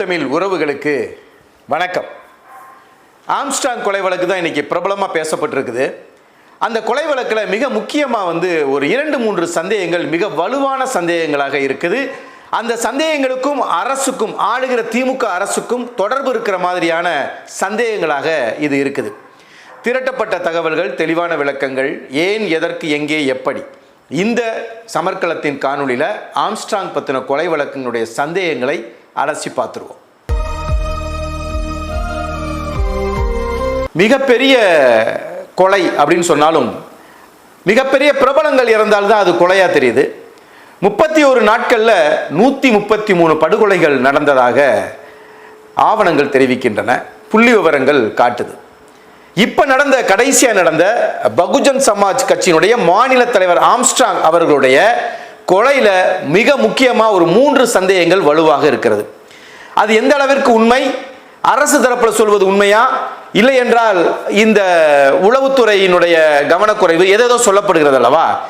தமிழ் உறவுகளுக்கு வணக்கம். ஆம்ஸ்டாங் கொலை வழக்கு தான் இன்றைக்கி பிரபலமாக பேசப்பட்டிருக்குது. அந்த கொலை வழக்கில் மிக முக்கியமாக வந்து ஒரு இரண்டு மூன்று சந்தேகங்கள் மிக வலுவான சந்தேகங்களாக இருக்குது. அந்த சந்தேகங்களுக்கும் அரசுக்கும் ஆளுகிற திமுக அரசுக்கும் தொடர்பு இருக்கிற மாதிரியான சந்தேகங்களாக இது இருக்குது. திரட்டப்பட்ட தகவல்கள் தெளிவான விளக்கங்கள் ஏன் எதற்கு எங்கே எப்படி? இந்த சமர்க்களத்தின் காணொளியில் ஆம்ஸ்ட்ராங் பற்றின கொலை வழக்கினுடைய சந்தேகங்களை அலசி பார்த்துருவோம். மிகப்பெரிய கொலை அப்படின்னு சொன்னாலும் மிகப்பெரிய பிரபலங்கள் இறந்தால்தான் அது கொலையா தெரியுது. முப்பத்தி ஒரு நாட்களில் நூற்றி முப்பத்தி மூணு படுகொலைகள் நடந்ததாக ஆவணங்கள் தெரிவிக்கின்றன. புள்ளி விவரங்கள் காட்டுது. இப்போ நடந்த கடைசியா நடந்த பகுஜன் சமாஜ் கட்சியினுடைய மாநில தலைவர் ஆம்ஸ்ட்ராங் அவர்களுடைய கொலையில் மிக முக்கியமாக ஒரு மூன்று சந்தேகங்கள் வலுவாக இருக்கிறது. அது எந்த அளவிற்கு உண்மை? அரசு தரப்பில் சொல்வது உண்மையா? இல்லை என்றால் இந்த உளவுத்துறையினுடைய கவனக்குறைவு ஏதேதோ சொல்லப்படுகிறது அல்லவா?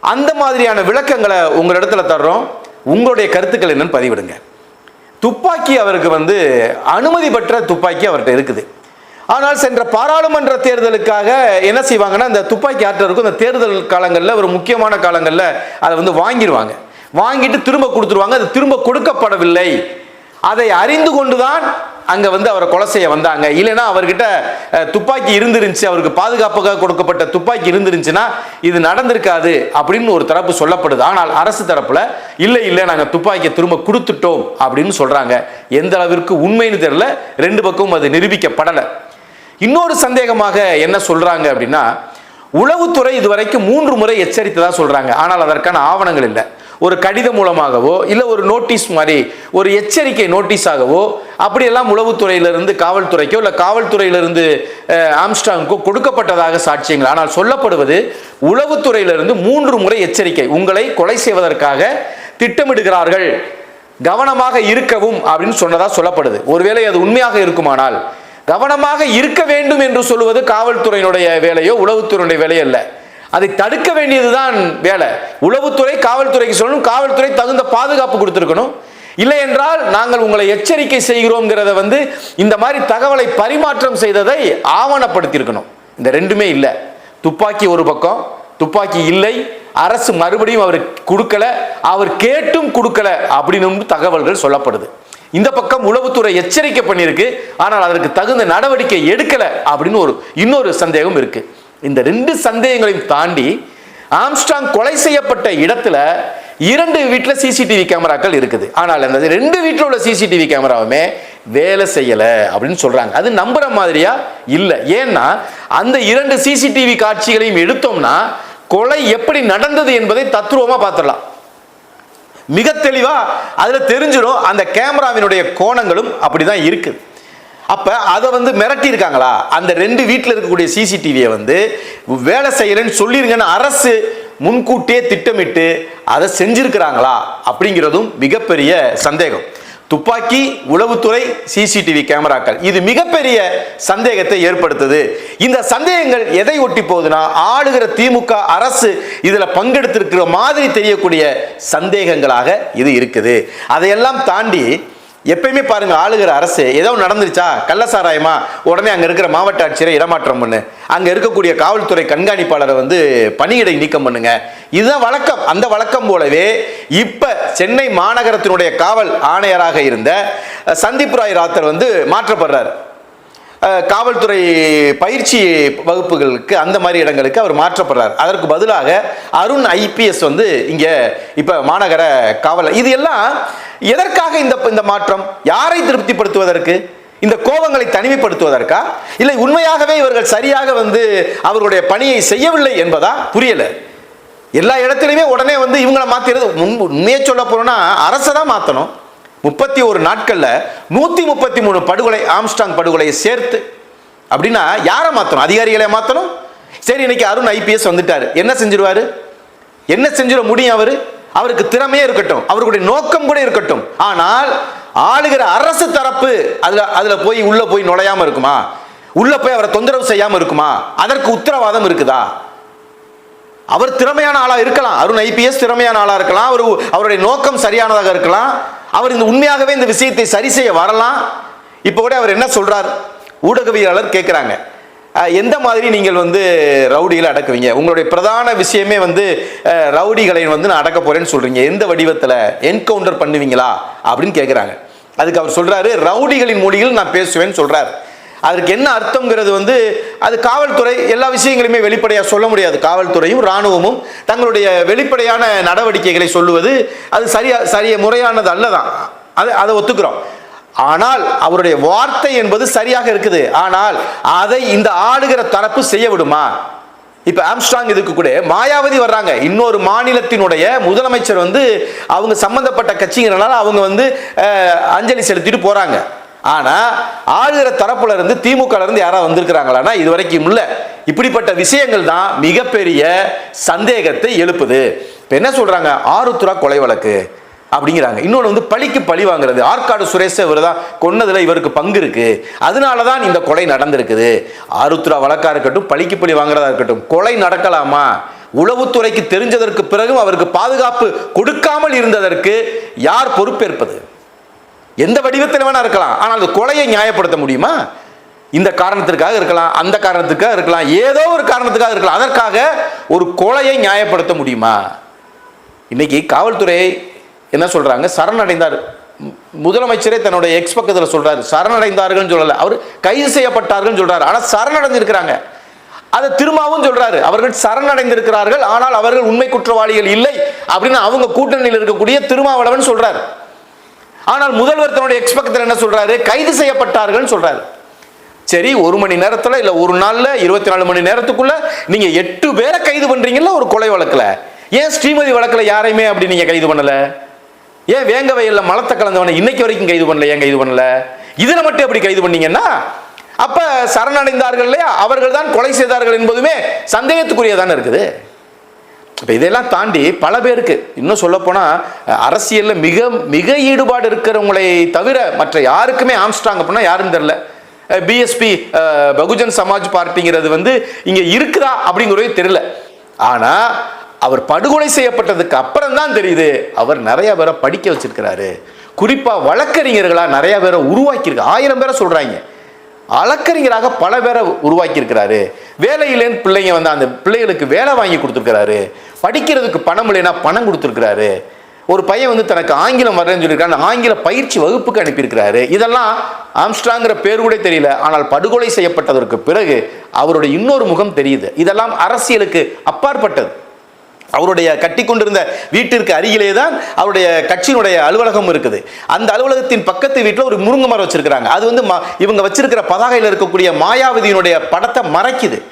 அந்த மாதிரியான விளக்கங்களை உங்களிடத்துல தர்றோம். உங்களுடைய கருத்துக்கள் என்னன்னு பதிவிடுங்க. துப்பாக்கி அவருக்கு வந்து அனுமதி பெற்ற துப்பாக்கி அவர்கிட்ட இருக்குது. ஆனால் சென்ற பாராளுமன்ற தேர்தலுக்காக என்ன செய்வாங்கன்னா இந்த துப்பாக்கி ஆற்றருக்கும் இந்த தேர்தல் காலங்களில் ஒரு முக்கியமான காலங்களில் அதை வந்து வாங்கிடுவாங்க. வாங்கிட்டு திரும்ப கொடுத்துருவாங்க. அது திரும்ப கொடுக்கப்படவில்லை. அதை அறிந்து கொண்டுதான் அங்கே வந்து அவரை கொலை செய்ய வந்தாங்க. இல்லைன்னா அவர்கிட்ட துப்பாக்கி இருந்துருந்துச்சு அவருக்கு பாதுகாப்புக்காக கொடுக்கப்பட்ட துப்பாக்கி இருந்துருந்துச்சுன்னா இது நடந்திருக்காது அப்படின்னு ஒரு தரப்பு சொல்லப்படுது. ஆனால் அரசு தரப்பில் இல்லை இல்லை நாங்கள் துப்பாக்கியை திரும்ப கொடுத்துட்டோம் அப்படின்னு சொல்கிறாங்க எந்த அளவிற்கு உண்மைன்னு தெரியல. ரெண்டு பக்கமும் அது நிரூபிக்கப்படலை. இன்னொரு சந்தேகமாக என்ன சொல்றாங்க அப்படின்னா உளவுத்துறை இதுவரைக்கும் மூன்று முறை எச்சரித்ததா சொல்றாங்க. ஆனால் அதற்கான ஆவணங்கள் இல்லை. ஒரு கடிதம் மூலமாகவோ இல்லை ஒரு நோட்டீஸ் மாதிரி ஒரு எச்சரிக்கை நோட்டீஸாகவோ அப்படியெல்லாம் உளவுத்துறையிலிருந்து காவல்துறைக்கோ இல்லை காவல்துறையிலிருந்து அஹ், ஆம்ஸ்டாங்குக்கோ கொடுக்கப்பட்டதாக சாட்சியங்கள். ஆனால் சொல்லப்படுவது உளவுத்துறையிலிருந்து மூன்று முறை எச்சரிக்கை. உங்களை கொலை செய்வதற்காக திட்டமிடுகிறார்கள். கவனமாக இருக்கவும் அப்படின்னு சொன்னதாக சொல்லப்படுது. ஒருவேளை அது உண்மையாக இருக்குமானால் கவனமாக இருக்க வேண்டும் என்று சொல்லுவது காவல்துறையினுடைய வேலையோ உளவுத்துறையினுடைய வேலையோ அல்ல. அதை தடுக்க வேண்டியதுதான் வேலை. உளவுத்துறை காவல்துறைக்கு சொல்லணும். காவல்துறை தகுந்த பாதுகாப்பு கொடுத்துருக்கணும். இல்லை என்றால் நாங்கள் உங்களை எச்சரிக்கை செய்கிறோங்கிறத வந்து இந்த மாதிரி தகவலை பரிமாற்றம் செய்ததை ஆவணப்படுத்தியிருக்கணும். இந்த ரெண்டுமே இல்லை. துப்பாக்கி ஒரு பக்கம் துப்பாக்கி இல்லை. அரசு மறுபடியும் அவர் கொடுக்கல. அவர் கேட்டும் கொடுக்கல அப்படின்னு தகவல்கள் சொல்லப்படுது. இந்த பக்கம் உளவுத்துறை எச்சரிக்கை பண்ணியிருக்கு. ஆனால் அதற்கு தகுந்த நடவடிக்கை எடுக்கல அப்படின்னு ஒரு இன்னொரு சந்தேகம் இருக்கு. இந்த ரெண்டு சந்தேகங்களையும் தாண்டி ஆம்ஸ்டாங் கொலை செய்யப்பட்ட இடத்துல இரண்டு வீட்டில் சிசிடிவி கேமராக்கள் இருக்குது. ஆனால் அந்த ரெண்டு வீட்டில் உள்ள சிசிடிவி கேமராவுமே வேலை செய்யலை அப்படின்னு சொல்றாங்க. அது நம்புற மாதிரியா? இல்லை. ஏன்னா அந்த இரண்டு சிசிடிவி காட்சிகளையும் எடுத்தோம்னா கொலை எப்படி நடந்தது என்பதை தத்ரூபமாக பார்த்துடலாம். மிக தெளிவாக அதில் தெரிஞ்சிடும் அந்த கேமராவினுடைய கோணங்களும் அப்படிதான் இருக்குது அப்போ அதை வந்து மிரட்டியிருக்காங்களா அந்த ரெண்டு வீட்டில் இருக்கக்கூடிய சிசிடிவியை வந்து வேலை செய்கிறேன்னு சொல்லிருங்கன்னு அரசு முன்கூட்டியே திட்டமிட்டு அதை செஞ்சிருக்கிறாங்களா அப்படிங்கிறதும் மிகப்பெரிய சந்தேகம். துப்பாக்கி உளவுத்துறை சிசிடிவி கேமராக்கள். இது மிகப்பெரிய சந்தேகத்தை ஏற்படுத்துது. இந்த சந்தேகங்கள் எதை ஒட்டி போகுதுன்னா ஆளுகிற திமுக அரசு இதில் பங்கெடுத்திருக்கிற மாதிரி தெரியக்கூடிய சந்தேகங்களாக இது இருக்குது. அதையெல்லாம் தாண்டி எப்பயுமே பாருங்க ஆளுகிற அரசு ஏதோ நடந்துருச்சா? கள்ளசாராயமா? உடனே அங்க இருக்கிற மாவட்ட ஆட்சியரை இடமாற்றம் பண்ணு. அங்க இருக்கக்கூடிய காவல்துறை கண்காணிப்பாளரை வந்து பணியிடை நீக்கம் பண்ணுங்க. இதுதான் வழக்கம். அந்த வழக்கம் போலவே இப்ப சென்னை மாநகரத்தினுடைய காவல் ஆணையராக இருந்த சந்தீப் ராய் ராத்தர் வந்து மாற்றப்படுறார். காவல்துறை பயிற்சி வகுப்புகளுக்கு அந்த மாதிரி இடங்களுக்கு அவர் மாற்றப்படுறார். அதற்கு பதிலாக அருண் ஐபிஎஸ் வந்து இங்க இப்ப மாநகர காவல் இது எல்லாம் எதற்காக இந்த இந்த மாற்றம்? யாரை திருப்திப்படுத்துவதற்கு? இந்த கோபங்களை தனிமைப்படுத்துவதற்கா? இல்லை உண்மையாகவே இவர்கள் சரியாக வந்து அவர்களுடைய பணியை செய்யவில்லை என்பதா? புரியல. எல்லா இடத்துலையுமே உடனே வந்து இவங்களை மாத்திரது உண்மையை சொல்ல போறோம்னா அரசை தான் மாத்தணும். முப்பத்தி ஒரு நாட்களில் நூற்றி முப்பத்தி மூணு படுகொலை ஆம்ஸ்டாங் படுகொலையை சேர்த்து அப்படின்னா யாரை மாற்றணும் அதிகாரிகளை மாற்றணும் சரி இன்னைக்கு அருண் ஐபிஎஸ் வந்துட்டார். என்ன செஞ்சிருவார்? என்ன செஞ்சிட முடியும் அவர்? அவருக்கு திறமையே இருக்கட்டும். அவருடைய நோக்கம் கூட இருக்கட்டும். ஆனால் ஆளுகிற அரசு தரப்பு அதில் அதில் போய் உள்ளே போய் நுழையாம இருக்குமா? உள்ளே போய் அவரை தொந்தரவு செய்யாமல் இருக்குமா? அதற்கு உத்தரவாதம் இருக்குதா? அவர் திறமையான ஆளாக இருக்கலாம். அருண் ஐபிஎஸ் திறமையான ஆளாக இருக்கலாம். அவர் அவருடைய நோக்கம் சரியானதாக இருக்கலாம். அவர் இந்த உண்மையாகவே இந்த விஷயத்தை சரி செய்ய வரலாம். இப்போ கூட அவர் என்ன சொல்றார்? ஊடகவியலாளர் கேட்குறாங்க எந்த மாதிரி நீங்கள் வந்து ரவுடிகளை அடக்குவீங்க? உங்களுடைய பிரதான விஷயமே வந்து ரவுடிகளை வந்து நான் அடக்க போறேன்னு சொல்றீங்க. எந்த வடிவத்தில்? என்கவுண்டர் பண்ணுவீங்களா? அப்படின்னு கேட்குறாங்க அதுக்கு அவர் சொல்றாரு ரவுடிகளின் மொழியில் நான் பேசுவேன்னு சொல்றாரு. அதற்கு என்ன அர்த்தங்கிறது வந்து அது காவல்துறை எல்லா விஷயங்களையுமே வெளிப்படையாக சொல்ல முடியாது. காவல்துறையும் இராணுவமும் தங்களுடைய வெளிப்படையான நடவடிக்கைகளை சொல்லுவது அது சரியா சரிய முறையானது அல்லதான். அது அதை ஒத்துக்கிறோம். ஆனால் அவருடைய வார்த்தை என்பது சரியாக இருக்குது. ஆனால் அதை இந்த ஆளுகிற தரப்பு செய்ய விடுமா இப்ப ஆம்ஸ்ட்ராங் இதுக்கு கூட மாயாவதி வர்றாங்க. இன்னொரு மாநிலத்தினுடைய முதலமைச்சர் வந்து அவங்க சம்பந்தப்பட்ட கட்சிங்கிறனால அவங்க வந்து அஞ்சலி செலுத்திட்டு போறாங்க. ஆனால் ஆளுகிற தரப்புல இருந்து திமுக இருந்து யாராவது வந்திருக்கிறாங்களான்னா இது வரைக்கும் இல்லை. இப்படிப்பட்ட விஷயங்கள் தான் மிகப்பெரிய சந்தேகத்தை எழுப்புது. இப்போ என்ன சொல்கிறாங்க ஆருத்ரா கொலை வழக்கு அப்படிங்கிறாங்க. இன்னொன்று வந்து பழிக்கு பழி வாங்குறது. ஆற்காடு சுரேஷை இவர் தான் கொன்னதில் இவருக்கு பங்கு இருக்குது அதனால தான் இந்த கொலை நடந்திருக்குது. ஆருத்ரா வழக்காக இருக்கட்டும் பழிக்கு பழி வாங்குறதா இருக்கட்டும் கொலை நடக்கலாமா? உளவுத்துறைக்கு தெரிஞ்சதற்கு பிறகும் அவருக்கு பாதுகாப்பு கொடுக்காமல் இருந்ததற்கு யார் பொறுப்பேற்பது? எந்த வடிவத்தில் வேணா இருக்கலாம். ஆனால் அந்த கொலையை நியாயப்படுத்த முடியுமா? இந்த காரணத்திற்காக இருக்கலாம் அந்த காரணத்துக்காக இருக்கலாம் ஏதோ ஒரு காரணத்துக்காக இருக்கலாம். அதற்காக ஒரு கொலையை நியாயப்படுத்த முடியுமா? இன்னைக்கு காவல்துறை என்ன சொல்றாங்க? சரணடைந்தார். மு- முதலமைச்சரே தன்னுடைய எக்ஸ் பக்கத்தில் சொல்றாரு. சரணடைந்தார்கள் சொல்லல. அவர் கைது செய்யப்பட்டார்கள் சொல்றாரு. ஆனால் சரணடைந்திருக்கிறாங்க. அதை திரும்பவும் சொல்றாரு. அவர்கள் சரணடைந்திருக்கிறார்கள். ஆனால் அவர்கள் உண்மை குற்றவாளிகள் இல்லை அப்படின்னு அவங்க கூட்டணியில் இருக்கக்கூடிய திருமாவளவன் சொல்றாரு. ஆனால் முதல்வர் தன்னுடைய எக்ஸ்பெக்டர் என்ன சொல்றாரு? கைது செய்யப்பட்டார்கள் சொல்றாரு. சரி ஒரு மணி நேரத்தில் இல்லை ஒரு நாளில் இருபத்தி நாலு மணி நேரத்துக்குள்ள நீங்கள் எட்டு பேரை கைது பண்ணுறீங்களா ஒரு கொலை வழக்கில். ஏன் ஸ்ரீமதி வழக்கில் யாரையுமே அப்படி நீங்கள் கைது பண்ணலை? ஏன் வேங்க வயலில் மலத்தை கலந்தவனை இன்னைக்கு வரைக்கும் கைது பண்ணல ஏன் கைது பண்ணல? இதில் மட்டும் எப்படி கைது பண்ணீங்கன்னா அப்போ சரணடைந்தார்கள் இல்லையா? அவர்கள் தான் கொலை செய்தார்கள் என்பதுமே சந்தேகத்துக்குரியதானே இருக்குது. இப்போ இதெல்லாம் தாண்டி பல பேருக்கு இன்னும் சொல்லப்போனால் அரசியலில் மிக மிக ஈடுபாடு இருக்கிறவங்களை தவிர மற்ற யாருக்குமே ஆம்ஸ்ட்ராங் அப்படின்னா யாரும் தெரில பிஎஸ்பி பகுஜன் சமாஜ் பார்ட்டிங்கிறது வந்து இங்கே இருக்குதா அப்படிங்கிறதே தெரியல. ஆனால் அவர் படுகொலை செய்யப்பட்டதுக்கு அப்புறம் தான் தெரியுது அவர் நிறைய பேரை படிக்க வச்சிருக்கிறாரு. குறிப்பாக வழக்கறிஞர்களாக நிறைய பேரை உருவாக்கியிருக்கு. ஆயிரம் பேரை சொல்கிறாங்க வழக்கறிஞராக பல பேரை உருவாக்கியிருக்கிறாரு. வேலையிலேன்னு பிள்ளைங்க வந்து அந்த பிள்ளைகளுக்கு வேலை வாங்கி கொடுத்துருக்கிறாரு. படிக்கிறதுக்கு பணம் இல்லைன்னா பணம் கொடுத்துருக்குறாரு. ஒரு பையன் வந்து தனக்கு ஆங்கிலம் வரேன்னு சொல்லியிருக்காரு ஆங்கில பயிற்சி வகுப்புக்கு அனுப்பியிருக்கிறாரு. இதெல்லாம் ஆம்ஸ்ட்ராங்கிற பேர் கூட தெரியல. ஆனால் படுகொலை செய்யப்பட்டதற்கு பிறகு அவருடைய இன்னொரு முகம் தெரியுது. இதெல்லாம் அரசியலுக்கு அப்பாற்பட்டது. அவருடைய கட்டி கொண்டிருந்த வீட்டிற்கு அருகிலே தான் அவருடைய கட்சியினுடைய அலுவலகம் இருக்குது. அந்த அலுவலகத்தின் பக்கத்து வீட்டில் ஒரு முருங்கை மரம் வச்சிருக்கிறாங்க. அது வந்து ம- இவங்க வச்சிருக்கிற பதாகையில் இருக்கக்கூடிய மாயாவதியினுடைய படத்தை மறைக்குது.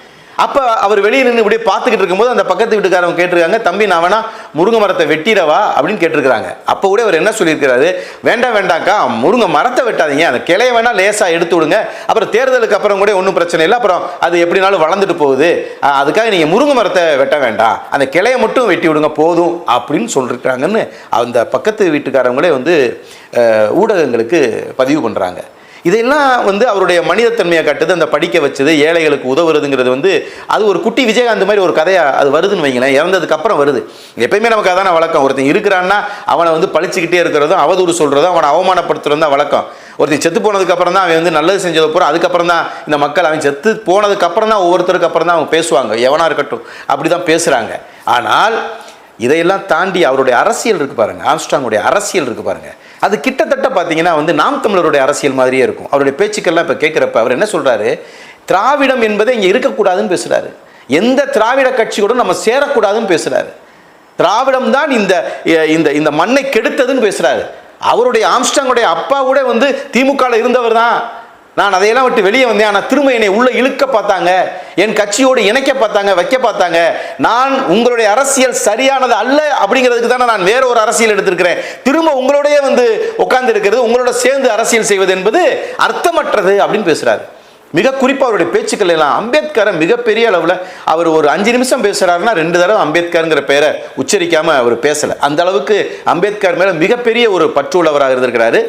அப்போ அவர் வெளியே நின்று இப்படியே பார்த்துக்கிட்டு இருக்கும்போது அந்த பக்கத்து வீட்டுக்காரங்க கேட்டிருக்காங்க தம்பி நான் வேணா முருங்கை மரத்தை வெட்டிடவா? அப்படின்னு கேட்டிருக்கிறாங்க. அப்போ கூட அவர் என்ன சொல்லியிருக்கிறாரு? வேண்டாம் வேண்டாம்க்கா முருங்கை மரத்தை வெட்டாதீங்க. அந்த கிளைய வேணா லேசாக எடுத்து விடுங்க. அப்புறம் தேர்தலுக்கு அப்புறம் கூட ஒன்றும் பிரச்சனை இல்லை. அப்புறம் அது எப்படினாலும் வளர்ந்துட்டு போகுது. அதுக்காக நீங்கள் முருங்கை மரத்தை வெட்ட வேண்டாம். அந்த கிளையை மட்டும் வெட்டி விடுங்க போதும் அப்படின்னு சொல்லிருக்காங்கன்னு அந்த பக்கத்து வீட்டுக்காரங்களே வந்து ஊடகங்களுக்கு பதிவு பண்ணுறாங்க இதெல்லாம் வந்து அவருடைய மனிதத்தன்மையை கட்டுது அந்த படிக்க வச்சது ஏழைகளுக்கு உதவுறதுங்கிறது வந்து அது ஒரு குட்டி விஜயகாந்த் மாதிரி ஒரு கதையாக அது வருதுன்னு வைங்களேன் இறந்ததுக்கு அப்புறம் வருது. எப்பயுமே நமக்கு அதான வழக்கம் ஒருத்தன் இருக்கிறான்னா அவனை வந்து பழிச்சுக்கிட்டே இருக்கிறதும் அவதூறு சொல்கிறதும் அவனை அவமானப்படுத்துறதும் தான் வழக்கம். ஒருத்தன் செத்து போனதுக்கு அப்புறம் தான் அவன் வந்து நல்லது செஞ்சது அப்புறம் அதுக்கப்புறம் தான் இந்த மக்கள் அவன் செத்து போனதுக்கு அப்புறம் தான் ஒவ்வொருத்தருக்கு அப்புறம் தான் அவங்க பேசுவாங்க எவனா இருக்கட்டும் அப்படி தான் பேசுகிறாங்க ஆனால் இதையெல்லாம் தாண்டி அவருடைய அரசியல் இருக்கு பாருங்க ஆம்ஸ்டாங்குடைய அரசியல் இருக்கு பாருங்கள் அது கிட்டத்தட்ட பார்த்தீங்கன்னா வந்து நாம் தமிழருடைய அரசியல் மாதிரியே இருக்கும். அவருடைய பேச்சுக்கள்லாம் இப்போ கேட்குறப்ப அவர் என்ன சொல்கிறாரு திராவிடம் என்பதை இங்கே இருக்கக்கூடாதுன்னு பேசுகிறாரு எந்த திராவிட கட்சியோட நம்ம சேரக்கூடாதுன்னு பேசுகிறாரு திராவிடம் தான் இந்த இந்த இந்த மண்ணை கெடுத்ததுன்னு பேசுகிறாரு அவருடைய ஆம்ஸ்டாங்குடைய அப்பா கூட வந்து திமுகவில் இருந்தவர் தான். நான் அதையெல்லாம் விட்டு வெளியே வந்தேன். ஆனால் திரும்ப என்னை உள்ள இழுக்க பார்த்தாங்க. என் கட்சியோடு இணைக்க பார்த்தாங்க வைக்க பார்த்தாங்க. நான் உங்களுடைய அரசியல் சரியானது அல்ல அப்படிங்கிறதுக்கு தானே நான் வேற ஒரு அரசியல் எடுத்திருக்கிறேன். திரும்ப உங்களோடய வந்து உட்கார்ந்து இருக்கிறது உங்களோட சேர்ந்து அரசியல் செய்வது என்பது அர்த்தமற்றது அப்படின்னு பேசுறாரு. மிக குறிப்பாக அவருடைய பேச்சுக்கள் எல்லாம். அம்பேத்கரை மிகப்பெரிய அளவில் அவர் ஒரு அஞ்சு நிமிஷம் பேசுகிறாருன்னா ரெண்டு தடவை அம்பேத்கருங்கிற பேரை உச்சரிக்காமல் அவர் பேசலை. அந்த அளவுக்கு அம்பேத்கர் மேலே மிகப்பெரிய ஒரு பற்று உள்ளவராக இருந்திருக்கிறாரு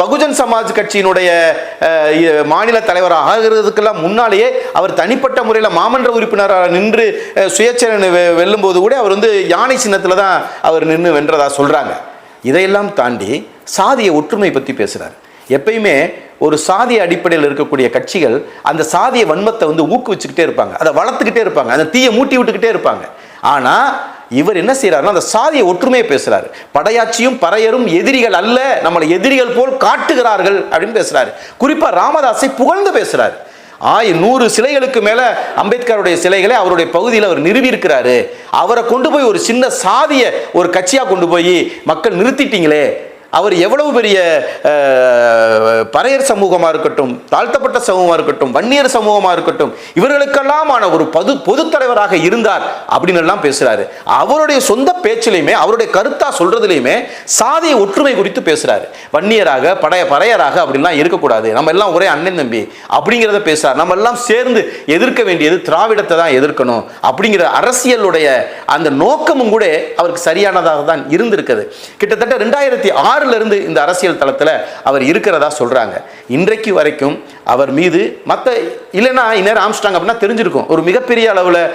பகுஜன் சமாஜ் கட்சியினுடைய மாநில தலைவராக ஆகிறதுக்கெல்லாம் முன்னாலேயே அவர் தனிப்பட்ட முறையில் மாமன்ற உறுப்பினராக நின்று அஹ், சுயேட்சை வெல்லும்போது கூட அவர் வந்து யானை சின்னத்தில் தான் அவர் நின்று வென்றதா சொல்கிறாங்க இதையெல்லாம் தாண்டி சாதிய ஒற்றுமை பற்றி பேசுகிறார் எப்பயுமே ஒரு சாதிய அடிப்படையில் இருக்கக்கூடிய கட்சிகள் அந்த சாதிய வன்மத்தை வந்து ஊக்குவிச்சுக்கிட்டே இருப்பாங்க. அதை வளர்த்துக்கிட்டே இருப்பாங்க. அந்த தீயை மூட்டி விட்டுக்கிட்டே இருப்பாங்க. ஆனால் இவர் என்ன செய்யறாருன்னா அந்த சாதிய ஒற்றுமையை பேசுறாரு. படையாட்சியும் பறையரும் எதிரிகள் அல்ல நம்மளை எதிரிகள் போல் காட்டுகிறார்கள் அப்படின்னு பேசுறாரு. குறிப்பா ராமதாஸை புகழ்ந்து பேசுறாரு. ஆய் நூறு சிலைகளுக்கு மேல அம்பேத்கருடைய சிலைகளை அவருடைய பகுதியில் அவர் நிறுவியிருக்கிறாரு. அவரை கொண்டு போய் ஒரு சின்ன சாதிய ஒரு கட்சியா கொண்டு போய் மக்கள் நிறுத்திட்டீங்களே அவர் எவ்வளவு பெரிய பறையர் சமூகமாக இருக்கட்டும் தாழ்த்தப்பட்ட சமூகமாக இருக்கட்டும் வன்னியர் சமூகமாக இருக்கட்டும் இவர்களுக்கெல்லாமான ஒரு பொது பொதுத்தலைவராக இருந்தார் அப்படின்னு எல்லாம் பேசுகிறாரு அவருடைய சொந்த பேச்சிலையுமே அவருடைய கருத்தா சொல்றதுலையுமே சாதிய ஒற்றுமை குறித்து பேசுறாரு. வன்னியராக படைய பறையராக அப்படின்லாம் இருக்கக்கூடாது. நம்ம எல்லாம் ஒரே அண்ணன் தம்பி அப்படிங்கிறத பேசுறாரு. நம்ம எல்லாம் சேர்ந்து எதிர்க்க வேண்டியது திராவிடத்தை தான் எதிர்க்கணும் அப்படிங்கிற அரசியலுடைய அந்த நோக்கமும் கூட அவருக்கு சரியானதாக தான் இருந்திருக்குது. கிட்டத்தட்ட ரெண்டாயிரத்தி ஆறு இருந்து இந்த அரசியல் தளத்துல அவர் இருக்கிறதா சொல்றாங்க. இன்றைக்கு வரைக்கும் அவர் மீது மற்ற இல்லைன்னா இந்நேரம் ஆம்ஸ்டாங் அப்படின்னா தெரிஞ்சிருக்கும். ஒரு மிகப்பெரிய அளவில்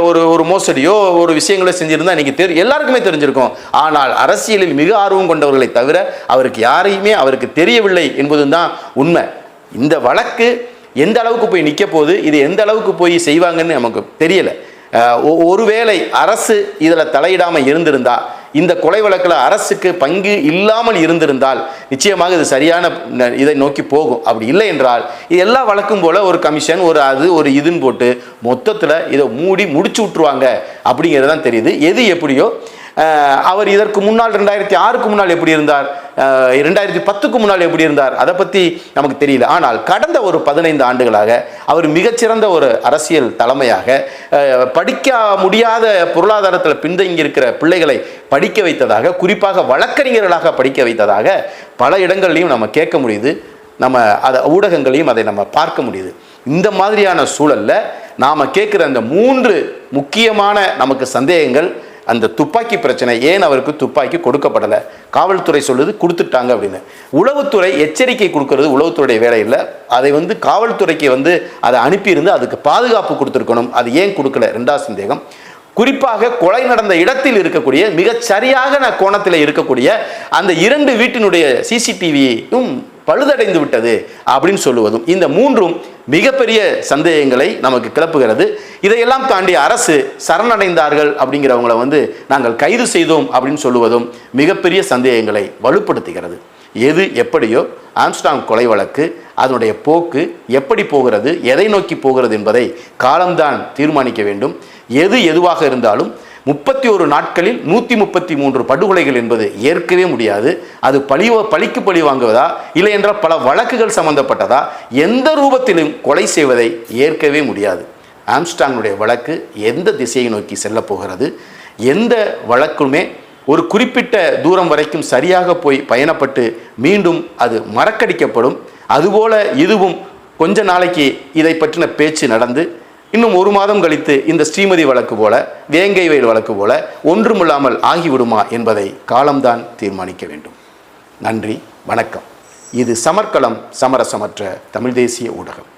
ஒரு ஒரு மோசடியோ ஒரு விஷயங்களோ செஞ்சிருந்தா இன்னைக்கு தெரி எல்லாருக்குமே தெரிஞ்சிருக்கும். ஆனால் அரசியலில் மிக ஆர்வம் கொண்டவர்களை தவிர அவருக்கு யாரையுமே அவருக்கு தெரியவில்லை என்பதும் தான் உண்மை. இந்த வழக்கு எந்த அளவுக்கு போய் நிற்க போகுது இது எந்த அளவுக்கு போய் செய்வாங்கன்னு நமக்கு தெரியல. ஒ- ஒருவேளை அரசு இதில் தலையிடாமல் இருந்திருந்தா இந்த கொலை வழக்கில் அரசுக்கு பங்கு இல்லாமல் இருந்திருந்தால் நிச்சயமாக இது சரியான ந- இதை நோக்கி போகும். அப்படி இல்லை என்றால் இது எல்லா வழக்கும் போல ஒரு கமிஷன் ஒரு அது ஒரு இதுன்னு போட்டு மொத்தத்தில் இதை மூடி முடிச்சு விட்ருவாங்க அப்படிங்கிறது தான் தெரியுது. எது எப்படியோ அவர் இதற்கு முன்னால் ரெண்டாயிரத்தி ஆறுக்கு முன்னால் எப்படி இருந்தார்? ரெண்டாயிரத்தி பத்துக்கு முன்னால் எப்படி இருந்தார்? அதை பற்றி நமக்கு தெரியல. ஆனால் கடந்த ஒரு பதினைந்து ஆண்டுகளாக அவர் மிகச்சிறந்த ஒரு அரசியல் தலைமையாக படிக்க முடியாத பொருளாதாரத்தில் பின்தங்கி இருக்கிற பிள்ளைகளை படிக்க வைத்ததாக குறிப்பாக வழக்கறிஞர்களாக படிக்க வைத்ததாக பல இடங்கள்லையும் நம்ம கேட்க முடியுது. நம்ம அதை ஊடகங்களையும் அதை நம்ம பார்க்க முடியுது. இந்த மாதிரியான சூழல்ல நாம் கேட்குற அந்த மூன்று முக்கியமான நமக்கு சந்தேகங்கள் அந்த துப்பாக்கி பிரச்சனை ஏன் அவருக்கு துப்பாக்கி கொடுக்கப்படலை? காவல்துறை சொல்லுது கொடுத்துட்டாங்க அப்படின்னு. உளவுத்துறை எச்சரிக்கை கொடுக்கறது உளவுத்துறையுடைய வேலை இல்லை. அதை வந்து காவல்துறைக்கு வந்து அதை அனுப்பியிருந்து அதுக்கு பாதுகாப்பு கொடுத்துருக்கணும். அது ஏன் கொடுக்கல? ரெண்டாவது சந்தேகம். குறிப்பாக கொலை நடந்த இடத்தில் இருக்கக்கூடிய மிகச் சரியாக கோணத்தில் இருக்கக்கூடிய அந்த இரண்டு வீட்டினுடைய சிசிடிவியும் பழுதடைந்து விட்டது அப்படின்னு சொல்லுவதும் இந்த மூன்றும் மிகப்பெரிய சந்தேகங்களை நமக்கு கிளப்புகிறது. இதையெல்லாம் தாண்டி அரசு சரணடைந்தார்கள் அப்படிங்கிறவங்களை வந்து நாங்கள் கைது செய்தோம் அப்படின்னு சொல்லுவதும் மிகப்பெரிய சந்தேகங்களை வலுப்படுத்துகிறது. எது எப்படியோ ஆம்ஸ்டாங் கொலை வழக்கு அதனுடைய போக்கு எப்படி போகிறது எதை நோக்கி போகிறது என்பதை காலம்தான் தீர்மானிக்க வேண்டும். எது எதுவாக இருந்தாலும் முப்பத்தி ஒரு நாட்களில் நூற்றி முப்பத்தி மூன்று படுகொலைகள் என்பது ஏற்கவே முடியாது. அது பழி பழிக்கு பழி வாங்குவதா இல்லை என்றால் பல வழக்குகள் சம்பந்தப்பட்டதா எந்த ரூபத்திலும் கொலை செய்வதை ஏற்கவே முடியாது. ஆம்ஸ்டாங்குடைய வழக்கு எந்த திசையை நோக்கி செல்லப் போகிறது? எந்த வழக்குமே ஒரு குறிப்பிட்ட தூரம் வரைக்கும் சரியாக போய் பயணப்பட்டு மீண்டும் அது மறக்கடிக்கப்படும். அதுபோல இதுவும் கொஞ்ச நாளைக்கு இதை பற்றின பேச்சு நடந்து இன்னும் ஒரு மாதம் கழித்து இந்த ஸ்ரீமதி வழக்கு போல வேங்கை வயல் வழக்கு போல ஒன்றுமில்லாமல் ஆகிவிடுமா என்பதை காலம்தான் தீர்மானிக்க வேண்டும். நன்றி வணக்கம். இது சமர்க்களம் சமரசமற்ற தமிழ் தேசிய ஊடகம்.